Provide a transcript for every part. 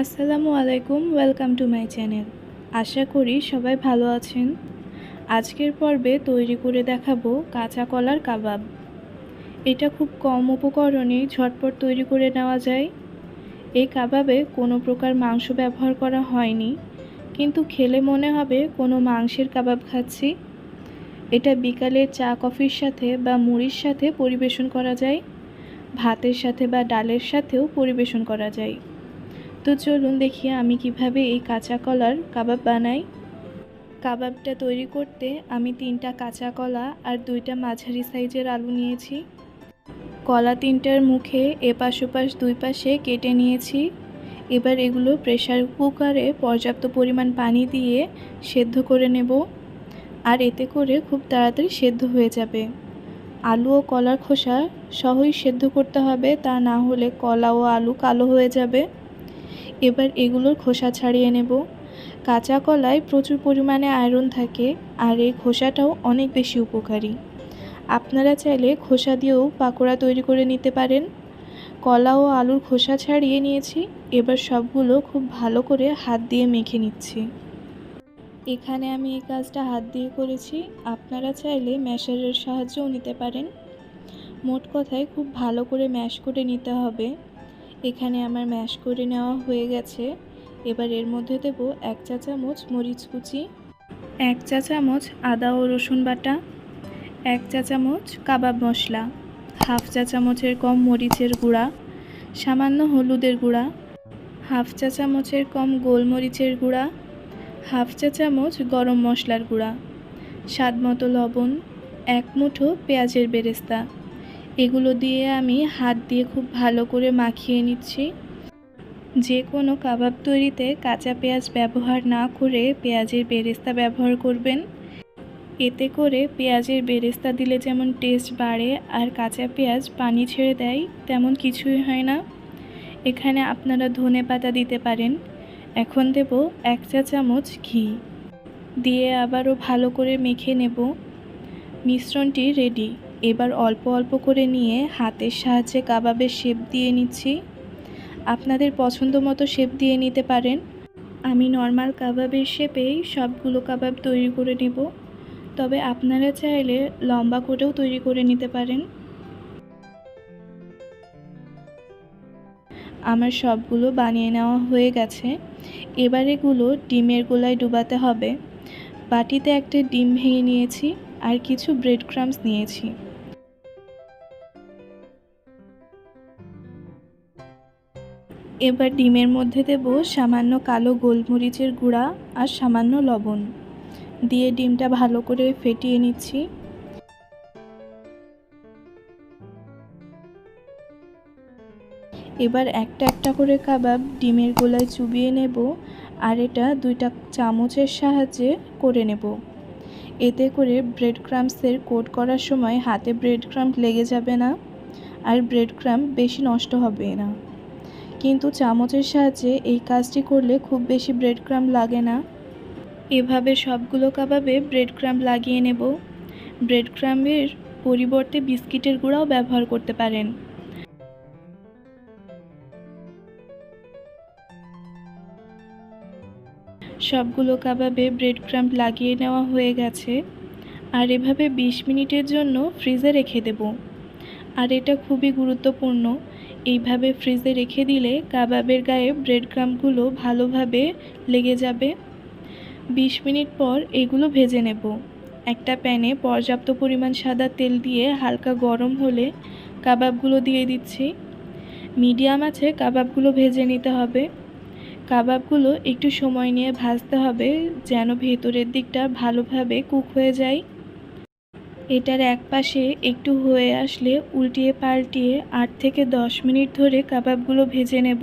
আসসালামু আলাইকুম, welcome to my channel. আশা করি সবাই ভালো আছেন। আজকের পর্বে তৈরি করে দেখাবো কাঁচা কলার কাবাব। এটা খুব কম উপকরণে ঝটপট তৈরি করে নেওয়া যায়। এই কাবাবে কোনো প্রকার মাংস ব্যবহার করা হয়নি, কিন্তু খেলে মনে হবে কোনো মাংসের কাবাব খাচ্ছি। এটা বিকালের চা কফির সাথে বা মুড়ির সাথে পরিবেশন করা যায়, ভাতের সাথে বা ডালের সাথেও পরিবেশন করা যায়। তো চলুন দেখি আমি কীভাবে এই কাঁচা কলার কাবাব বানাই। কাবাবটা তৈরি করতে আমি তিনটা কাঁচা কলা আর দুইটা মাঝারি সাইজের আলু নিয়েছি। কলা তিনটার মুখে এপাশ ওপাশ দুই পাশে কেটে নিয়েছি। এবার এগুলো প্রেসার কুকারে পর্যাপ্ত পরিমাণ পানি দিয়ে সেদ্ধ করে নেব। আর এতে করে খুব তাড়াতাড়ি সেদ্ধ হয়ে যাবে। আলু ও কলার খোসা সহই সেদ্ধ করতে হবে তা না হলে কলা ও আলু কালো হয়ে যাবে। এবার এগুলোর খোসা ছাড়িয়ে নেব। কাঁচা কলায় প্রচুর পরিমাণে আয়রন থাকে, আর এই খোসাটাও অনেক বেশি উপকারী। আপনারা চাইলে খোসা দিয়েও পাকোড়া তৈরি করে নিতে পারেন। কলা ও আলুর খোসা ছাড়িয়ে নিয়েছি, এবার সবগুলো খুব ভালো করে হাত দিয়ে মেখে নিচ্ছি। এখানে আমি এই কাজটা হাত দিয়ে করেছি, আপনারা চাইলে ম্যাশারের সাহায্যও নিতে পারেন। মোট কথায় খুব ভালো করে ম্যাশ করে নিতে হবে। এখানে আমার ম্যাশ করে নেওয়া হয়ে গেছে। এবার এর মধ্যে দেব এক চা চামচ মরিচ কুচি, এক চা চামচ আদা ও রসুন বাটা, এক চা চামচ কাবাব মশলা, হাফ চা চামচের কম মরিচের গুঁড়া, সামান্য হলুদের গুঁড়া, হাফ চা চামচের কম গোলমরিচের গুঁড়া, হাফ চা চামচ গরম মশলার গুঁড়া স্বাদ মতো লবণ, এক মুঠো পেঁয়াজের বেরেস্তা। এগুলো দিয়ে আমি হাত দিয়ে খুব ভালো করে মাখিয়ে নিচ্ছি। যে কোনো কাবাব তৈরিতে কাঁচা পেঁয়াজ ব্যবহার না করে পেঁয়াজের বেরেস্তা ব্যবহার করবেন। এতে করে পেঁয়াজের বেরেস্তা দিলে যেমন টেস্ট বাড়ে আর কাঁচা পেঁয়াজ পানি ছেড়ে দেয়, তেমন কিছুই হয় না। এখানে আপনারা ধনে পাতা দিতে পারেন। এখন দেব এক চা চামচ ঘি। দিয়ে আবারও ভালো করে মেখে নেব। মিশ্রণটি রেডি এবার অল্প অল্প করে নিয়ে হাতের সাহায্যে কাবাবের শেপ দিয়ে নিচ্ছি। আপনাদের পছন্দ মতো শেপ দিয়ে নিতে পারেন। আমি নর্মাল কাবাবের শেপেই সবগুলো কাবাব তৈরি করে নেব। তবে আপনারা চাইলে লম্বা করেও তৈরি করে নিতে পারেন। আমার সবগুলো বানিয়ে নেওয়া হয়ে গেছে। এবার এগুলো ডিমের গোলায় ডুবাতে হবে। বাটিতে একটা ডিম ভেঙে নিয়েছি। আর কিছু ব্রেড ক্রামস নিয়েছি। এবার ডিমের মধ্যে দেব সামান্য কালো গোলমরিচের গুঁড়া আর সামান্য লবণ। দিয়ে ডিমটা ভালো করে ফেটিয়ে নিচ্ছি। এবার একটা একটা করে কাবাব ডিমের গোলায় চুবিয়ে নেব আর এটা দুইটা চামচের সাহায্যে করে নেব। এতে করে ব্রেড ক্রাম্পসের কোট করার সময় হাতে ব্রেড ক্রাম্প লেগে যাবে না আর ব্রেড ক্রাম্প বেশি নষ্ট হবে না। কিন্তু চামচের সাহায্যে এই কাজটি করলে খুব বেশি ব্রেড ক্রাম্প লাগে না। এভাবে সবগুলো কাবাবে ব্রেড ক্রাম্প লাগিয়ে নেব। ব্রেড ক্রাম্পের পরিবর্তে বিস্কিটের গুঁড়াও ব্যবহার করতে পারেন। সবগুলো কাবাবে ব্রেড ক্রাম্প লাগিয়ে নেওয়া হয়ে গেছে। আর এভাবে ২০ মিনিটের জন্য ফ্রিজে রেখে দেব। আর এটা খুবই গুরুত্বপূর্ণ, এইভাবে ফ্রিজে রেখে দিলে কাবাবের গায়ে ব্রেড ক্রাম্পগুলো ভালোভাবে লেগে যাবে। ২০ মিনিট পর এগুলো ভেজে নেব। একটা প্যানে পর্যাপ্ত পরিমাণ সাদা তেল দিয়ে হালকা গরম হলে কাবাবগুলো দিয়ে দিচ্ছি। মিডিয়াম আছে, কাবাবগুলো ভেজে নিতে হবে। কাবাবগুলো একটু সময় নিয়ে ভাজতে হবে যেন ভেতরের দিকটা ভালোভাবে কুক হয়ে যায়। এটার এক পাশে একটু হয়ে আসলে উল্টিয়ে পাল্টিয়ে আট থেকে দশ মিনিট ধরে কাবাবগুলো ভেজে নেব।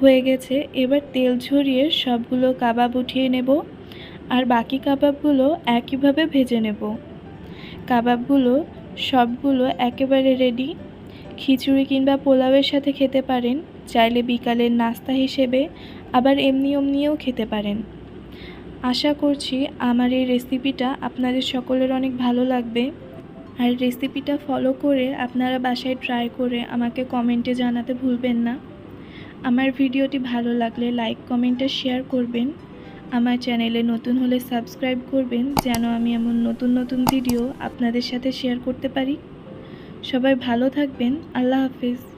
হয়ে গেছে, এবার তেল ঝরিয়ে সবগুলো কাবাব উঠিয়ে নেব আর বাকি কাবাবগুলো একইভাবে ভেজে নেব। কাবাবগুলো সবগুলো একেবারে রেডি খিচুড়ি কিংবা পোলাওয়ের সাথে খেতে পারেন। চাইলে বিকালের নাস্তা হিসেবে আবার এমনি এমনিও খেতে পারেন। আশা করছি আমার এই রেসিপিটা আপনাদের সকলের অনেক ভালো লাগবে। আর রেসিপিটা ফলো করে আপনারা বাসায় ট্রাই করে আমাকে কমেন্টে জানাতে ভুলবেন না। আমার ভিডিওটি ভালো লাগলে লাইক, কমেন্ট শেয়ার করবেন। আমার চ্যানেলে নতুন হলে সাবস্ক্রাইব করবেন যেন আমি এমন নতুন নতুন ভিডিও আপনাদের সাথে শেয়ার করতে পারি। সবাই ভালো থাকবেন। আল্লাহ হাফিজ।